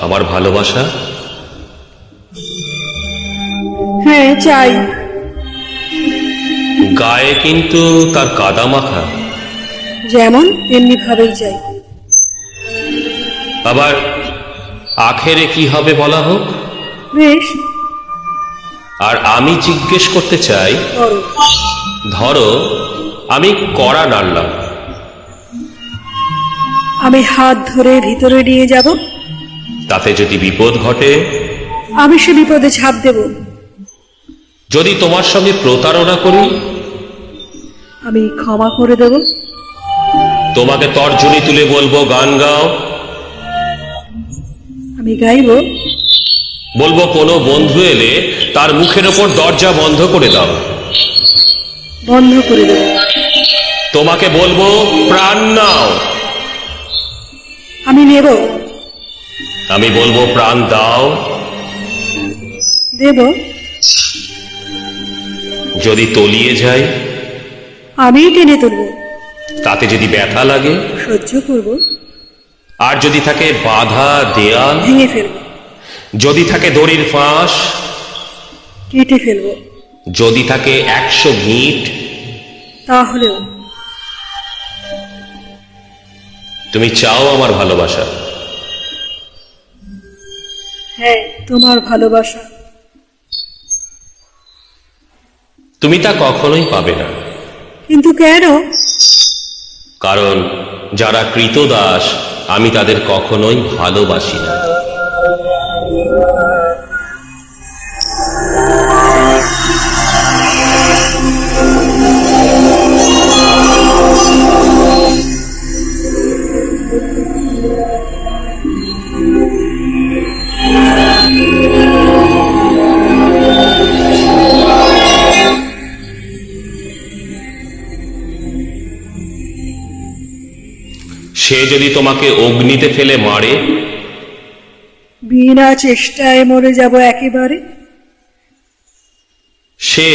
আমার ভালোবাসা? হ্যাঁ চাই। গায়ে কিন্তু তার কাদা মাখা। যেমন তেমনি ভাবেই চাই। আবার আখেরে কি হবে বলা হোক? বেশ। আর আমি জিজ্ঞেস করতে চাই ধরো আমি কড়া নাড়লাম। আমি হাত ধরে ভিতরে নিয়ে যাব। তাতে যদি বিপদ ঘটে আমি সে বিপদে ছাপ দেব। যদি তোমার সঙ্গে প্রতারণা করি আমি ক্ষমা করে দেব। তোমাকে তর্জনী তুলে বলব গান গাও। আমি গাইব। বলব কোনো বন্ধু এলে তার মুখের ওপর দরজা বন্ধ করে দাও। বন্ধ করে দেব। তোমাকে বলব প্রাণ নাও। আমি নেব। আমি বলব প্রাণ দাও। দেব। যদি তলিয়ে যায় আমিই টেনে তুলব। তাতে যদি ব্যথা লাগে সহ্য করব। আর যদি থাকে বাধা দেয়াল ভেঙে ফেলব। যদি থাকে দড়ির ফাঁস কেটে ফেলব। যদি থাকে একশো গিট তাহলেও তুমি চাও আমার ভালোবাসা। হ্যাঁ তোমার ভালোবাসা। তুমি তা কখনোই পাবে না। কিন্তু কেন? কারণ যারা কৃতদাস আমি তাদের কখনোই ভালোবাসি না। সে যদি তোমাকে অগ্নিতে ফেলে মারে? বিনা চেষ্টায় মরে যাব একেবারে। সে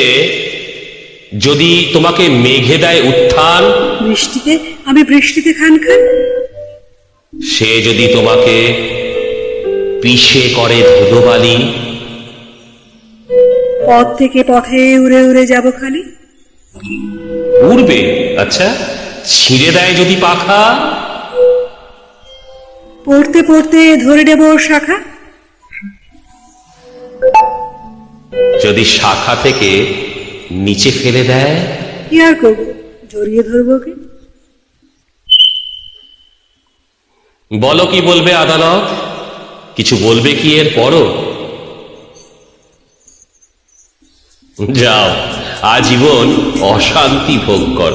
যদি তোমাকে মেঘে দেয় উত্থান? বৃষ্টিতে? আমি বৃষ্টিতে খান খান। সে যদি তোমাকে পিষে করে ধুলোবালি? পথ থেকে পথে উড়ে উড়ে যাব খালি। উড়বে আচ্ছা। ছিঁড়ে দেয় যদি পাখা? পড়তে পড়তে ধরে নেব শাখা। যদি শাখা থেকে নিচে ফেলে দেয়? কি আর করব? জড়িয়ে ধরবো ওকে? বলো কি বলবে আদালত? কিছু বলবে কি এর পরও? যাও আজীবন অশান্তি ভোগ কর।